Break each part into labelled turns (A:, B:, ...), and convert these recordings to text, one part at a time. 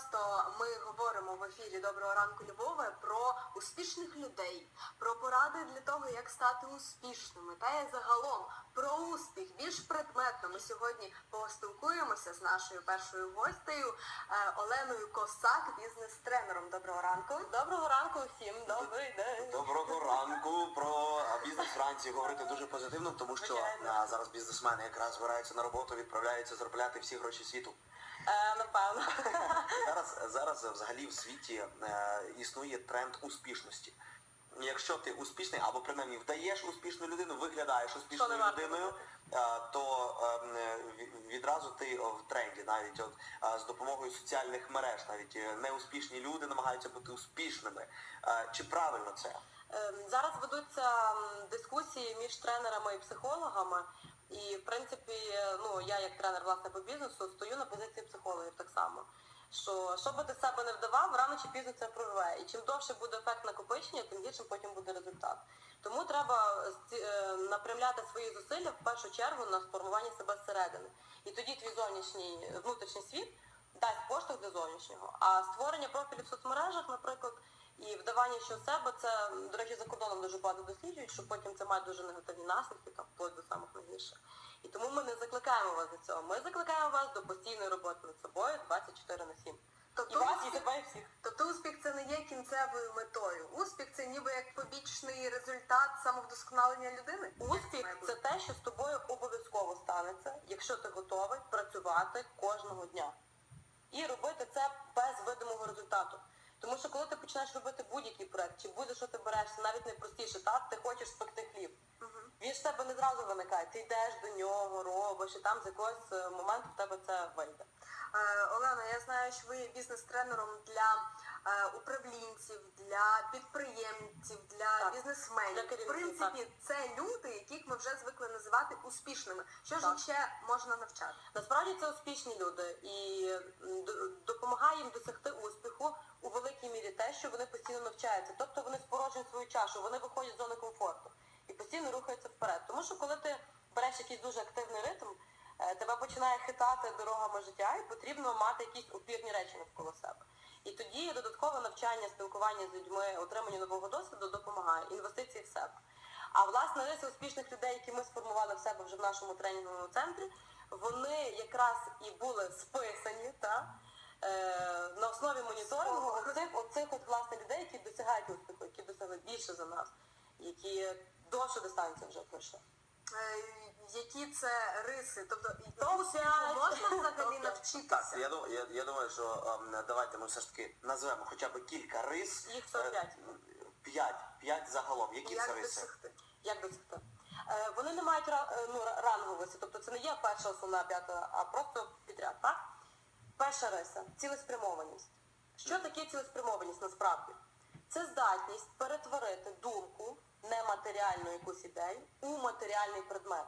A: часто ми говоримо в ефірі Доброго ранку Львове про успішних людей, про поради для того, як стати успішними, та й загалом про успіх більш предметно. Ми сьогодні поспілкуємося з нашою першою гостею е, Оленою Косак, бізнес-тренером. Доброго ранку. Доброго ранку всім. Добрий день.
B: Доброго ранку про бізнес Франції говорити дуже позитивно, тому що
A: Звичайно.
B: зараз бізнесмени якраз збираються на роботу, відправляються заробляти всі гроші світу.
A: Е, напевно.
B: Зараз зараз взагалі в світі е, існує тренд успішності. Якщо ти успішний або принаймні вдаєш успішну людину, виглядаєш успішною людиною, е, то е, відразу ти в тренді, навіть от з допомогою соціальних мереж, навіть неуспішні люди намагаються бути успішними. Чи правильно це?
C: Ем, Зараз ведуться дискусії між тренерами і психологами. І в принципі, ну я як тренер власне по бізнесу стою на позиції психологів так само. Що що би ти себе не вдавав, рано чи пізно це прорве. І чим довше буде ефект накопичення, тим гіршим потім буде результат. Тому треба е, напрямляти свої зусилля в першу чергу на сформування себе зсередини. І тоді твій зовнішній внутрішній світ дасть поштовх до зовнішнього. А створення профілів в соцмережах, наприклад, і вдавання що себе, це, до речі, за кордоном дуже багато досліджують, що потім це має дуже негативні наслідки, там вплоть до самих найгірших. І тому ми не закликаємо вас до цього. Ми закликаємо вас до постійної роботи над собою 24 на 7.
A: Тобто
C: і вас, і
A: успіх-
C: і всіх.
A: Тобто успіх це не є кінцевою метою. Успіх це ніби як побічний результат самовдосконалення людини.
C: Успіх це те, що з тобою обов'язково станеться, якщо ти готовий працювати кожного дня. І робити це без видимого результату. Тому що коли ти починаєш робити будь-який проект, чи буде, що ти берешся, навіть найпростіше, так, ти хочеш спекти хліб.
A: Мгм.
C: Він ж в тебе не зразу виникає. Ти йдеш до нього, робиш, і там з якогось е, моменту в тебе це вийде.
A: Е, Олена, я знаю, що ви є бізнес-тренером для е, управлінців, для підприємців, для
C: Так.
A: бізнесменів.
C: Для
A: В принципі, це люди, яких ми вже звикли називати успішними. Що ж
C: Так.
A: їх ще можна навчати?
C: Насправді це успішні люди і допомагає їм досягти успіху у великій мірі те, що вони постійно навчаються. Тобто вони спорожнюють свою чашу, вони виходять з зони комфорту і постійно рухаються вперед. Тому що коли ти береш якийсь дуже активний ритм, е, тебе починає хитати дорогами життя, і потрібно мати якісь опірні речі навколо себе. І тоді додаткове навчання, спілкування з людьми, отримання нового досвіду допомагає, інвестиції в себе. А власне риси успішних людей, які ми сформували в себе вже в нашому тренінговому центрі, вони якраз і були списані та, на основі моніторингу оцих, оцих от власне людей, які досягають успіху, які досягли більше за нас, які довше дистанцію вже пройшли.
A: Е, Які це риси? Тобто успіху можна взагалі
C: п'ять.
A: навчитися?
B: Так, я думаю, я, я думаю, що ем, давайте ми все ж таки назвемо хоча б кілька рис.
C: Їх 45.
B: Е, П'ять, п'ять загалом. Які це
A: Як
B: риси?
A: досягти?
C: Як досягти? Е, вони не мають е, ну, ранговості, тобто це не є перша основна п'ята, а просто підряд. Так? Перша риса цілеспрямованість. Що таке цілеспрямованість насправді? Це здатність перетворити думку, нематеріальну якусь ідею, у матеріальний предмет.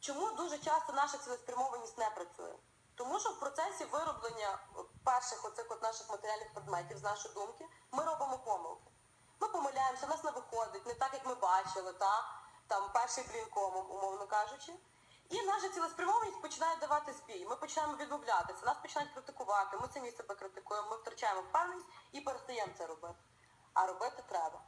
C: Чому дуже часто наша цілеспрямованість не працює? Тому що в процесі вироблення перших оцих от наших матеріальних предметів з нашої думки ми робимо помилки. Ми помиляємося, в нас не виходить, не так, як ми бачили, та, там перший блін комом, умовно кажучи. І наша цілеспрямованість починає давати збій. Ми починаємо відмовлятися, нас починають критикувати, ми самі себе критикуємо, ми втрачаємо впевненість і перестаємо це робити. А робити треба.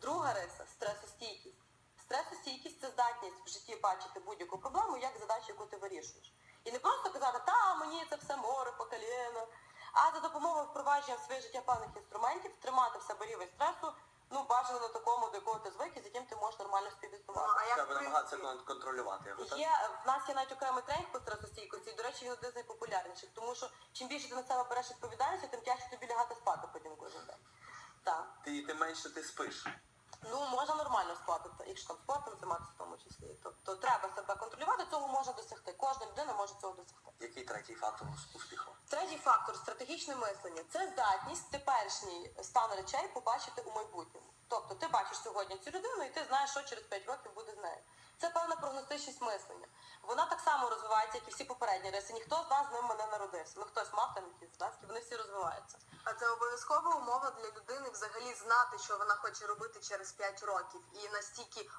C: Друга риса стресостійкість. Стресостійкість це здатність в житті бачити будь-яку проблему як задачу, яку ти вирішуєш. І не просто казати, та мені це все море по коліно, а за допомогою впровадження в своє життя певних інструментів тримати в себе рівень стресу, ну бажано на такому, до якого ти звик, і з яким ти можеш нормально
A: Ну,
C: співіснувати.
A: а як
B: Треба
A: в
B: намагатися
A: принципі?
B: контролювати його. так?
C: Є, в нас є навіть окремий тренінг по стресостійкості, і, до речі, він один з найпопулярніших, тому що чим більше ти на себе береш відповідальність, тим тяжче тобі лягати спати потім кожен день. Так.
B: Ти, тим менше ти спиш.
C: Ну, можна нормально спати, якщо там спортом займатися в тому числі. Тобто треба себе контролювати, цього можна досягти. Кожна людина може цього досягти.
B: Який третій фактор успіху?
C: Третій фактор стратегічне мислення це здатність теперішній стан речей побачити у майбутньому. Тобто ти бачиш сьогодні цю людину і ти знаєш, що через 5 років буде з нею. Це певна прогностичність мислення. Вона так само розвивається, як і всі попередні риси. Ніхто з нас з ними не народився. Ну хтось мав там якісь здатки, вони всі розвиваються.
A: А це обов'язкова умова для людини взагалі знати, що вона хоче робити через 5 років, і настільки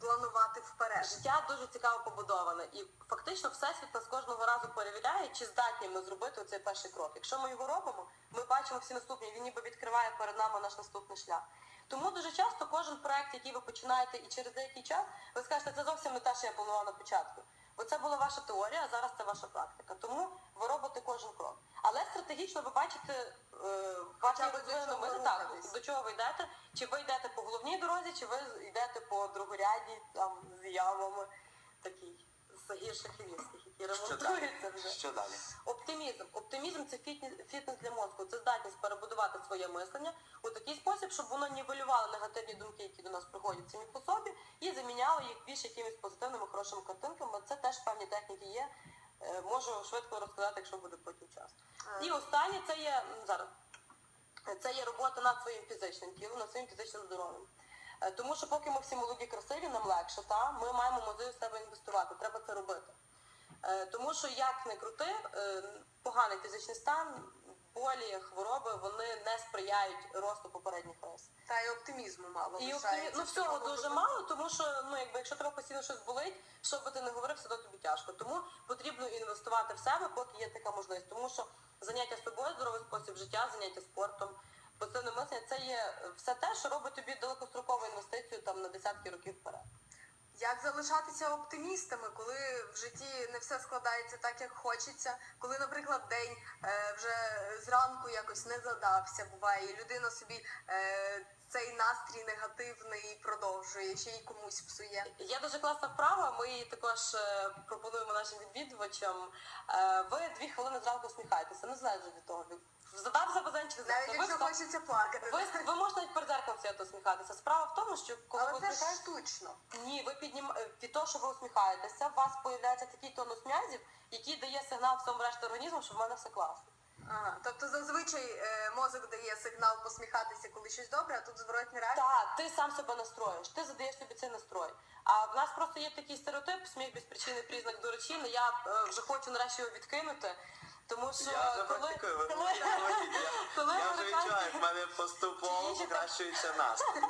A: планувати вперед.
C: Життя дуже цікаво побудоване, і фактично всесвіт нас кожного разу перевіряє, чи здатні ми зробити цей перший крок. Якщо ми його робимо, ми бачимо всі наступні. Він ніби відкриває перед нами наш наступний шлях. Тому дуже часто кожен проект, який ви починаєте, і через деякий час ви скажете, це зовсім не те, що я планувала на початку. Бо це була ваша теорія, а зараз це ваша практика. Тому ви кожен крок. Але стратегічно ви бачите е, ваші розвинені
A: чого
C: так, до чого ви йдете, чи ви йдете по головній дорозі, чи ви йдете по другорядній, там, з ямами, такий, з гірших львівських, які ремонтуються вже.
B: Що далі?
C: Оптимізм. Оптимізм це фітні- фітнес для мозку. Це здатність перебудувати своє мислення у такий спосіб, щоб воно нівелювало негативні думки, які до нас приходять самі по собі, і заміняло їх більш якимись позитивними, хорошими картинками. Це теж певні техніки є. Е, Можу швидко розказати, якщо буде потім час. І останнє це є зараз. Це є робота над своїм фізичним тілом, над своїм фізичним здоров'ям. Е, Тому що поки ми всі молоді красиві, нам легше, та ми маємо в себе інвестувати. Треба це робити. Е, Тому що як не крути, е, поганий фізичний стан, болі, хвороби, вони не сприяють росту попередніх рис.
A: Та й оптимізму мало.
C: І оптимі... ну всього дуже мало, тому що ну якби якщо тебе постійно щось болить, що би ти не говорив, все то тобі тяжко. Тому потрібно інвестувати в себе, поки є така можливість. Тому що заняття собою, здоровий спосіб життя, заняття спортом, позитивне мислення це є все те, що робить тобі далекострокову інвестицію там на десятки років вперед.
A: Як залишатися оптимістами, коли в житті не все складається так, як хочеться, коли, наприклад, день е, вже зранку якось не задався, буває, і людина собі е, цей настрій негативний продовжує, ще й комусь псує.
C: Є дуже класна вправа, ми її також е, пропонуємо нашим відвідувачам. Ви дві хвилини зранку усміхаєтеся, незалежно від того, чи не
A: Навіть якщо
C: встав-
A: хочеться плакати.
C: Ви, ви можете навіть перед зеркалом сидіти усміхатися. Справа в тому, що коли ви
A: це штучно.
C: ні, ви піднім е, від того, що ви усміхаєтеся, у вас появляється такий тонус м'язів, який дає сигнал всьому решті організму, що в мене все класно.
A: Ага. Тобто зазвичай е, мозок дає сигнал посміхатися, коли щось добре, а тут зворотні реакції.
C: Так, ти сам себе настроїш, ти задаєш собі цей настрой. А в нас просто є такий стереотип, сміх без причини, признак дурачини. Я е, вже хочу нарешті його відкинути. Тому що
B: Я вже
C: коли,
B: практикую, ви
C: коли.
B: Я-
C: коли
B: Я вже відчуваю, в мене поступово покращується настрій.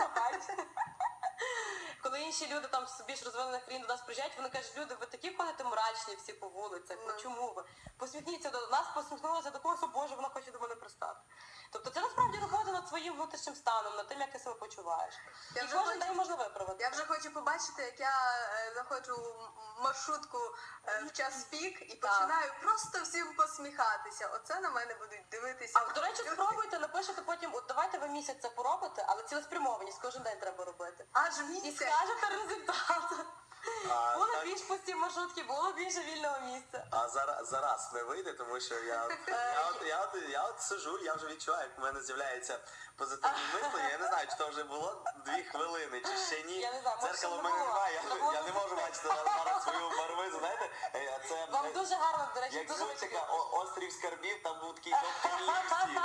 C: Коли інші люди там з більш розвинених країн до нас приїжджають, вони кажуть, люди, ви такі ходите мрачні всі по вулицях. Ну
A: Ну.
C: чому ви? Посміхніться до нас, посміхнулася до когось, Боже, вона хоче до мене пристати. Тобто це насправді робота над своїм внутрішнім станом, над тим, як ти себе почуваєш.
A: Я
C: І
A: вже
C: кожен
A: хочу-
C: день можна виправити.
A: Я вже хочу побачити, як я е, заходжу в маршрутку е, в час пік і
C: Так.
A: починаю просто всім посміхатися. Оце на мене будуть дивитися.
C: А до речі, спробуйте, напишете потім, от давайте ви місяць це поробите, але цілеспрямованість кожен день треба робити.
A: Аж
C: І
A: місяць.
C: Скажете результат.
B: А,
C: Було
B: так.
C: більш пусті маршрутки, було більше вільного місця.
B: А зараз, зараз не вийде, тому що я, я, от, я, от, я от сижу, я вже відчуваю, як в мене з'являється позитивне мислення. Я не знаю, чи то вже було дві хвилини, чи ще ні.
C: Я не знаю, може,
B: Дзеркало в
C: ще не
B: мене
C: було.
B: немає, я,
C: Не
B: я не можу бачити зараз свою барвизу, знаєте, е, це
C: Вам
B: е,
C: дуже гарно, до речі,
B: як
C: дуже
B: звучика
C: вичерпно.
B: о- острів скарбів, там був такий доктор Лівсі,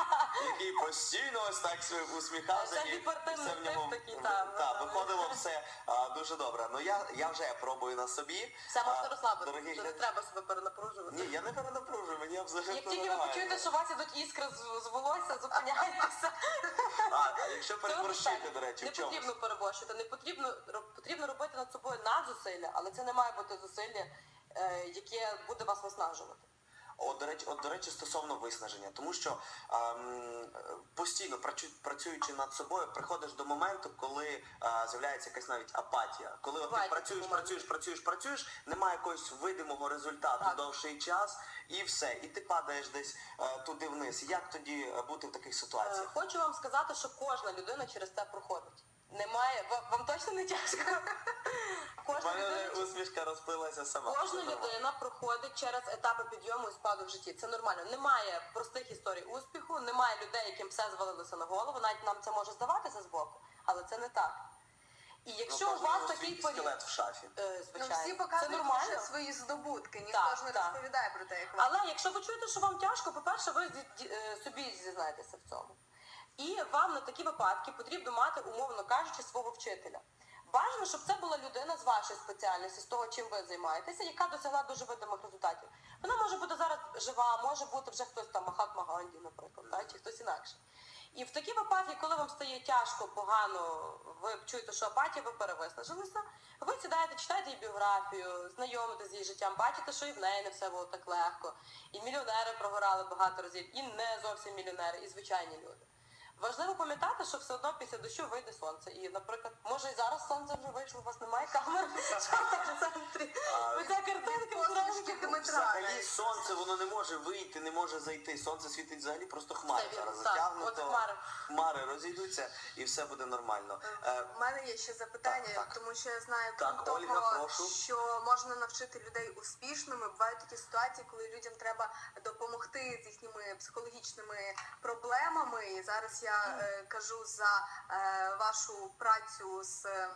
B: який постійно ось так усміхався.
C: Це
B: і все в ньому
C: такий, так,
B: та, виходило все а, дуже добре. Ну я, я вже пробую на собі.
C: Все можете
B: А,
C: розслабити,
B: дорогі
C: не треба себе перенапружувати.
B: Ні, я не перенапружую, мені абсолютно
C: Як тільки ви почуєте, що у вас ідуть іскри з, з волосся, зупиняйтеся.
B: А, а якщо переборщити, до речі,
C: не
B: в чомусь?
C: потрібно переборщити, не потрібно потрібно робити над собою надзусилля, але це не має бути зусилля, е, яке буде вас виснажувати.
B: От, до речі, от, до речі, стосовно виснаження, тому що ем, е, постійно працюючи над собою, приходиш до моменту, коли е, з'являється якась навіть апатія. Коли от ти працюєш, працюєш, працюєш, працюєш, немає якогось видимого результату
C: Так.
B: довший час, і все, і ти падаєш десь е, туди вниз. Як тоді е, бути в таких
C: Е,
B: ситуаціях?
C: Хочу вам сказати, що кожна людина через це проходить. Немає, вам точно не тяжко?
B: У
C: Кожна людина,
B: усмішка розплилася сама.
C: кожна людина проходить через етапи підйому і спаду в житті. Це нормально. Немає простих історій успіху, немає людей, яким все звалилося на голову. Навіть нам це може здаватися збоку, але це не так. І якщо
B: Ну,
C: у вас такий період,
B: в шафі.
C: е,
A: Ну,
C: звичайно,
A: всі
C: це
A: показують
C: нормально.
A: свої здобутки, ніхто
C: Так,
A: ж не
C: так.
A: розповідає про те, як вам.
C: Але якщо ви чуєте, що вам тяжко, по-перше, ви е, собі зізнаєтеся в цьому. І вам на такі випадки потрібно мати, умовно кажучи, свого вчителя. Бажано, щоб це була людина з вашої спеціальності, з того, чим ви займаєтеся, яка досягла дуже видимих результатів. Вона може бути зараз жива, може бути вже хтось там Махатма Ганді, наприклад, та, чи хтось інакше. І в такі випадки, коли вам стає тяжко, погано, ви чуєте, що апатія, ви перевиснажилися, ви сідаєте, читаєте її біографію, знайомитесь з її життям, бачите, що і в неї не все було так легко. І мільйонери прогорали багато разів, і не зовсім мільйонери, і звичайні люди. Важливо пам'ятати, що все одно після дощу вийде сонце. І, наприклад, може і зараз сонце вже вийшло, у вас немає камер в центрі. Оця картинка
A: Посмішки. Дмитра.
B: Взагалі сонце воно не може вийти, не може зайти. Сонце світить взагалі просто хмари
C: Це
B: зараз затягнуто.
C: Хмари.
B: хмари розійдуться і все буде нормально. Е,
A: У мене є ще запитання,
B: Так, так.
A: тому що я знаю
B: Так,
A: крім
B: Ольга,
A: того,
B: прошу.
A: що можна навчити людей успішними. Бувають такі ситуації, коли людям треба допомогти з їхніми психологічними проблемами. І зараз я е, кажу за е, вашу працю з е,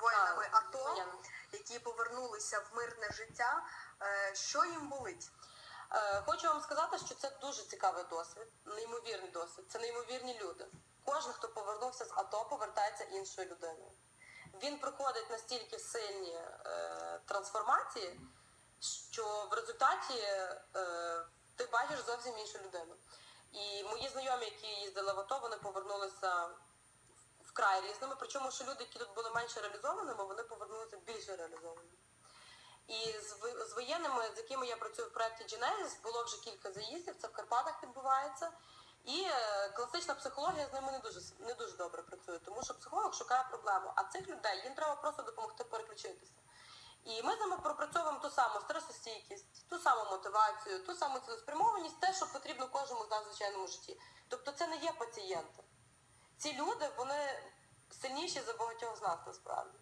A: воїнами АТО, які повернулися в мирне життя. Е, що їм болить?
C: Е, Хочу вам сказати, що це дуже цікавий досвід, неймовірний досвід. Це неймовірні люди. Кожен, хто повернувся з АТО, повертається іншою людиною. Він проходить настільки сильні е, трансформації, що в результаті е, ти бачиш зовсім іншу людину. І мої знайомі, які їздили в АТО, вони повернулися вкрай різними. Причому, що люди, які тут були менше реалізованими, вони повернулися більше реалізованими. І з, воєнними, з якими я працюю в проєкті Genesis, було вже кілька заїздів, це в Карпатах відбувається. І е, класична психологія з ними не дуже, не дуже добре працює, тому що психолог шукає проблему, а цих людей їм треба просто допомогти переключитися. І ми з ними пропрацьовуємо ту саму стресостійкість, ту саму мотивацію, ту саму цілеспрямованість, те, що потрібно кожному з нас в звичайному житті. Тобто це не є пацієнти. Ці люди, вони сильніші за багатьох з нас насправді.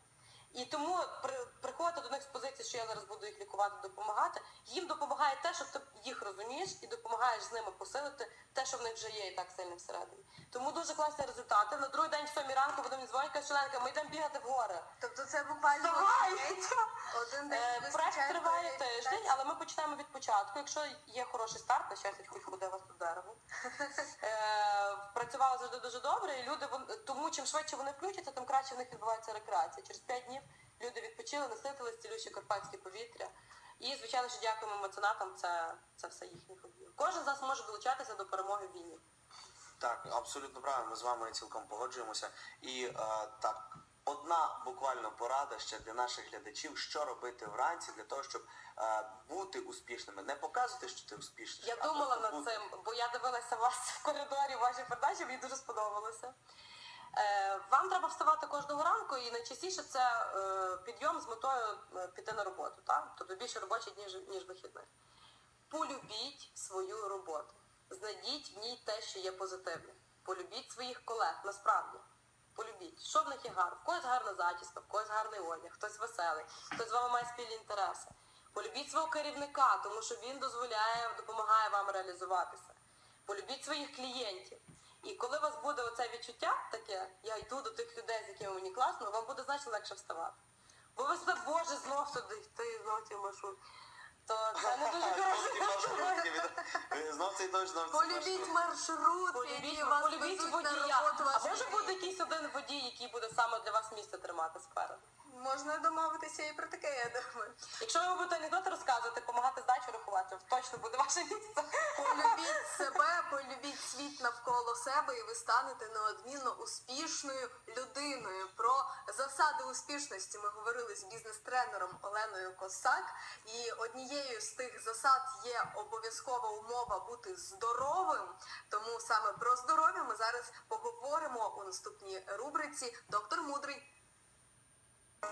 C: І тому при, приходити до них з позиції, що я зараз буду їх лікувати, допомагати, їм допомагає те, що ти їх розумієш, і допомагаєш з ними посилити те, що в них вже є і так сильно всередині. Тому дуже класні результати. На другий день в сьомій ранку вони мені дзвонять, кажуть, Шеленка, ми йдемо бігати в гори.
A: Тобто це буквально один день,
C: Е, Проект триває тиждень, але ми починаємо від початку. Якщо є хороший старт, на щастя, хоч вас по дереву. Е, завжди дуже добре, і люди тому чим швидше вони включаться, тим краще в них відбувається рекреація. Через 5 днів люди відпочили, наситились цілющі карпатське повітря. І, звичайно, що дякуємо меценатам, це, це все їхні хобі. Кожен з нас може долучатися до перемоги в війні.
B: Так, абсолютно правильно, ми з вами цілком погоджуємося. І е, так, одна буквально порада ще для наших глядачів, що робити вранці для того, щоб е, бути успішними. Не показувати, що ти успішний.
C: Я думала над
B: бути.
C: цим, бо я дивилася вас в коридорі, ваші передачі, мені дуже сподобалося. Е, вам треба вставати кожного ранку, і найчастіше це е, підйом з метою е, піти на роботу, так? тобто більше робочий, ніж, ніж вихідних. Полюбіть свою роботу. Знайдіть в ній те, що є позитивне. Полюбіть своїх колег, насправді. Полюбіть. Що в них є гарно? В когось гарна зачіска, в когось гарний одяг, хтось веселий, хтось з вами має спільні інтереси. Полюбіть свого керівника, тому що він дозволяє, допомагає вам реалізуватися. Полюбіть своїх клієнтів. І коли у вас буде оце відчуття таке, я йду до тих людей, з якими мені класно, вам буде значно легше вставати. Бо ви себе, боже, знов туди йти, знов ці маршрут. То це не дуже
B: ті Знов цей дощ, знов
A: Полюбіть маршрут,
C: Полюбіть,
A: вас
C: полюбіть водія.
A: роботу.
C: А може бути якийсь один водій, який буде саме для вас місце тримати спереду.
A: Можна домовитися і про таке, я думаю.
C: Якщо ви будете анекдоти розказувати, допомагати здачу рахувати, точно буде ваше місце.
A: Полюбіть себе, полюбіть світ навколо себе, і ви станете неодмінно успішною людиною. Про засади успішності ми говорили з бізнес-тренером Оленою Косак. І однією з тих засад є обов'язкова умова бути здоровим. Тому саме про здоров'я ми зараз поговоримо у наступній рубриці. Доктор Мудрий